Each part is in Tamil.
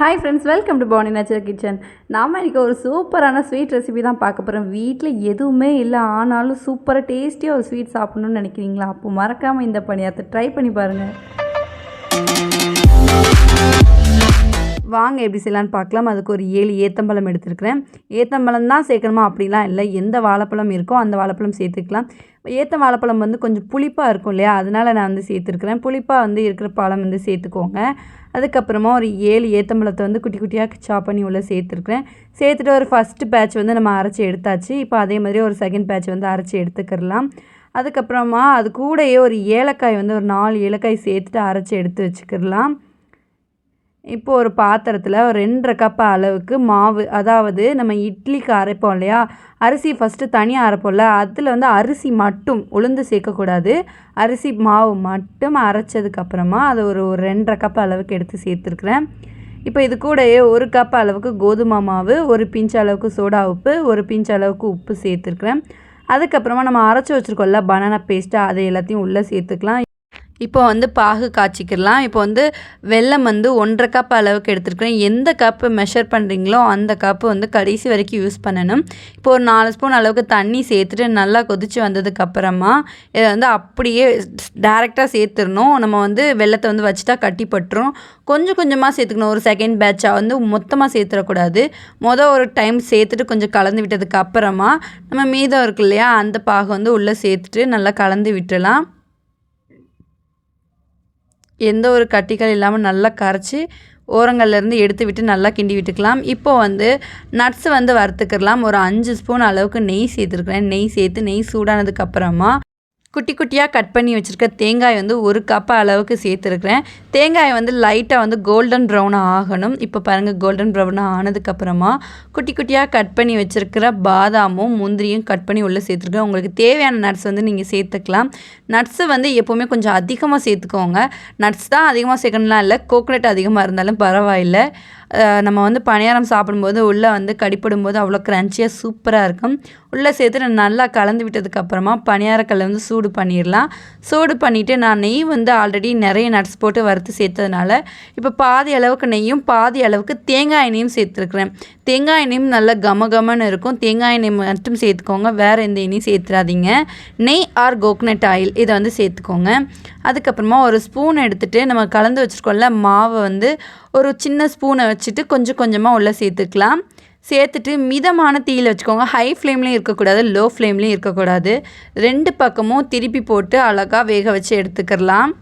Hi friends welcome to Pani nature kitchen நாம் இன்றைக்கி ஒரு சூப்பரான ஸ்வீட் ரெசிபி தான் பார்க்க போகிறோம் வீட்டில் எதுவுமே இல்லை ஆனாலும் சூப்பராக டேஸ்டியாக ஒரு ஸ்வீட் சாப்பிட்ணுன்னு நினைக்கிறீங்களா? அப்போ மறக்காமல் இந்த பணியாரத்தை ட்ரை பண்ணி பாருங்கள் வாங்க எப்படி செய்யலான்னு பார்க்கலாம். அதுக்கு ஒரு ஏழு ஏத்தம்பழம் எடுத்துருக்கிறேன். ஏத்தம்பழம் தான் சேர்க்கணுமா? அப்படிலாம் இல்லை. எந்த வாழைப்பழம் இருக்கோ அந்த வாழைப்பழம் சேர்த்துக்கலாம். ஏத்த வாழைப்பழம் வந்து கொஞ்சம் புளிப்பாக இருக்கும் இல்லையா? அதனால் நான் வந்து சேர்த்துருக்குறேன். புளிப்பாக வந்து இருக்கிற பழம் வந்து சேர்த்துக்கோங்க. அதுக்கப்புறமா ஒரு ஏழு ஏத்தம்பழத்தை வந்து குட்டி குட்டியாக சாப் பண்ணி உள்ளே சேர்த்துருக்குறேன். சேர்த்துட்டு ஒரு ஃபஸ்ட்டு பேட்ச் வந்து நம்ம அரைச்சி எடுத்தாச்சு. இப்போ அதே மாதிரி ஒரு செகண்ட் பேட்ச் வந்து அரைச்சி எடுத்துக்கிறலாம் அதுக்கப்புறமா அது கூடயே ஒரு ஏலக்காய் வந்து ஒரு நாலு ஏலக்காய் சேர்த்துட்டு அரைச்சி எடுத்து வச்சுக்கிடலாம். இப்போ ஒரு பாத்திரத்தில் ஒரு ரெண்டரை கப் அளவுக்கு மாவு அதாவது நம்ம இட்லிக்கு அரைப்போம் இல்லையா? அரிசி ஃபஸ்ட்டு தனியாக அரைப்போம்ல அதில் வந்து அரிசி மட்டும் உளுந்து சேர்க்கக்கூடாது அரிசி மாவு மட்டும் அரைச்சதுக்கப்புறமா அதை ஒரு ஒரு ரெண்டரை கப் அளவுக்கு எடுத்து சேர்த்துருக்குறேன். இப்போ இது கூடயே ஒரு கப் அளவுக்கு கோதுமை மாவு ஒரு பிஞ்ச் அளவுக்கு சோடா உப்பு ஒரு பிஞ்ச் அளவுக்கு உப்பு சேர்த்துருக்குறேன். அதுக்கப்புறமா நம்ம அரைச்சி வச்சுருக்கோம்ல பனானா பேஸ்ட்டு அதை எல்லாத்தையும் உள்ளே சேர்த்துக்கலாம். இப்போ வந்து பாகு காய்ச்சிக்கிடலாம். இப்போ வந்து வெல்லம் வந்து ஒன்றரை கப் அளவுக்கு எடுத்துருக்கிறேன். எந்த கப்பு மெஷர் பண்ணுறீங்களோ அந்த கப்பு வந்து கடைசி வரைக்கும் யூஸ் பண்ணணும். இப்போ ஒரு நாலு ஸ்பூன் அளவுக்கு தண்ணி சேர்த்துட்டு நல்லா கொதித்து வந்ததுக்கப்புறமா இதை வந்து அப்படியே டேரெக்டாக சேர்த்துடணும். நம்ம வந்து வெள்ளத்தை வந்து வச்சுட்டா கட்டிப்பட்டுரும் கொஞ்சம் கொஞ்சமாக சேர்த்துக்கணும். ஒரு செகண்ட் பேட்சாக வந்து மொத்தமாக சேர்த்துடக்கூடாது. மொதல் ஒரு டைம் சேர்த்துட்டு கொஞ்சம் கலந்து விட்டதுக்கு அப்புறமா நம்ம மீதம் இருக்கு இல்லையா அந்த பாகு வந்து உள்ளே சேர்த்துட்டு நல்லா கலந்து விட்டுடலாம். எந்த ஒரு கட்டிகள் இல்லாமல் நல்லா கரைச்சி ஓரங்கள்லேருந்து எடுத்து விட்டு நல்லா கிண்டி விட்டுக்கலாம். இப்போ வந்து நட்ஸ் வந்து வறுத்துக்கலாம் ஒரு அஞ்சு ஸ்பூன் அளவுக்கு நெய் சேர்த்துருக்குறேன். நெய் சேர்த்து நெய் சூடானதுக்கப்புறமா குட்டி குட்டியாக கட் பண்ணி வச்சுருக்க தேங்காய் வந்து ஒரு கப் அளவுக்கு சேர்த்துருக்குறேன். தேங்காய் வந்து லைட்டாக வந்து கோல்டன் ப்ரௌனாக ஆகணும். இப்போ பாருங்கள் கோல்டன் ப்ரௌனாக ஆனதுக்கப்புறமா குட்டி குட்டியாக கட் பண்ணி வச்சுருக்கிற பாதாமும் முந்திரியும் கட் பண்ணி உள்ளே சேர்த்துருக்கேன் உங்களுக்கு தேவையான நட்ஸ் வந்து நீங்கள் சேர்த்துக்கலாம். நட்ஸு வந்து எப்போவுமே கொஞ்சம் அதிகமாக சேர்த்துக்கோங்க. நட்ஸ் தான் அதிகமாக சேர்க்கணும்லாம் இல்லை கோகோனட் அதிகமாக இருந்தாலும் பரவாயில்லை. நம்ம வந்து பணியாரம் சாப்பிடும்போது உள்ளே வந்து கடிப்படும் போது அவ்வளோ க்ரன்ச்சியாக சூப்பராக இருக்கும். உள்ளே சேர்த்து நல்லா கலந்து விட்டதுக்கப்புறமா பணியாரக்கல்ல வந்து சூடு சூடு பண்ணிடலாம் சூடு பண்ணிவிட்டு நான் நெய் வந்து ஆல்ரெடி நிறைய நட்ஸ் போட்டு வறுத்து சேர்த்ததுனால இப்போ பாதி அளவுக்கு நெய்யும் பாதி அளவுக்கு தேங்காய் எண்ணெயும் சேர்த்துருக்குறேன். தேங்காய் எண்ணெயும் நல்லா கம கமன்னு இருக்கும். தேங்காய் எண்ணெய் மட்டும் சேர்த்துக்கோங்க. வேறு எந்த எண்ணெயும் சேர்த்துறாதீங்க நெய் ஆர் கோக்னட் ஆயில் இதை வந்து சேர்த்துக்கோங்க. அதுக்கப்புறமா ஒரு ஸ்பூன் எடுத்துகிட்டு நம்ம கலந்து வச்சுருக்கோம்ல மாவை வந்து ஒரு சின்ன ஸ்பூனை வச்சுட்டு கொஞ்சம் கொஞ்சமாக உள்ளே சேர்த்துக்கலாம். சேர்த்துட்டு மிதமான தீயில் வச்சுக்கோங்க. ஹை ஃப்ளேம்லேயும் இருக்கக்கூடாது லோ ஃப்ளேம்லேயும் இருக்கக்கூடாது. ரெண்டு பக்கமும் திருப்பி போட்டு அழகாக வேக வச்சு எடுத்துக்கிறலாம்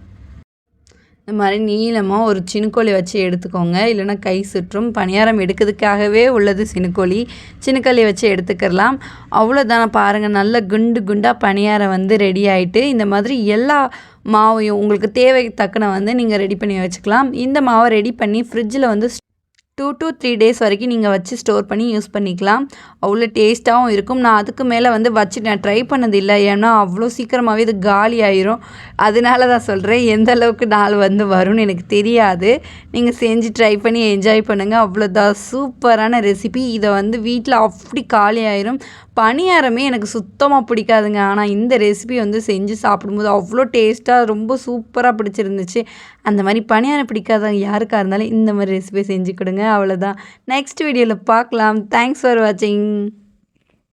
இந்த மாதிரி நீளமாக ஒரு சினுக்கோழி வச்சு எடுத்துக்கோங்க. இல்லைனா கை சுற்றும். பணியாரம் எடுக்கிறதுக்காகவே உள்ளது சினுக்கோழி. சினுக்கோழி வச்சு எடுத்துக்கலாம். அவ்வளோதான பாருங்கள் நல்ல குண்டு குண்டாக பணியாரம் வந்து ரெடி ஆகிட்டு இந்த மாதிரி எல்லா மாவையும் உங்களுக்கு தேவை தக்கன வந்து நீங்கள் ரெடி பண்ணி வச்சுக்கலாம். இந்த மாவை ரெடி பண்ணி ஃப்ரிட்ஜில் வந்து டூ டூ த்ரீ டேஸ் வரைக்கும் நீங்கள் வச்சு ஸ்டோர் பண்ணி யூஸ் பண்ணிக்கலாம். அவ்வளோ டேஸ்ட்டாகவும் இருக்கும். நான் அதுக்கு மேலே வந்து வச்சு நான் ட்ரை பண்ணது இல்லை ஏன்னா அவ்வளோ சீக்கிரமாகவே இது காலி ஆயிரும். அதனால தான் சொல்கிறேன் எந்த அளவுக்கு நாள் வந்து வரும்னு எனக்கு தெரியாது. நீங்கள் செஞ்சு ட்ரை பண்ணி என்ஜாய் பண்ணுங்கள் அவ்வளோதான். சூப்பரான ரெசிபி இதை வந்து வீட்டில் அப்படி காலி ஆயிரும். பணியாரமே எனக்கு சுத்தமாக பிடிக்காதுங்க. ஆனால் இந்த ரெசிபி வந்து செஞ்சு சாப்பிடும்போது அவ்வளோ டேஸ்ட்டாக ரொம்ப சூப்பராக பிடிச்சிருந்துச்சு. அந்த மாதிரி பணியாரம் பிடிக்காதவங்க யாருக்காக இருந்தாலும் இந்த மாதிரி ரெசிபி செஞ்சு கொடுங்க. அவ்வளோதான் நெக்ஸ்ட் வீடியோவில் பார்க்கலாம். தேங்க்ஸ் ஃபார் வாட்சிங்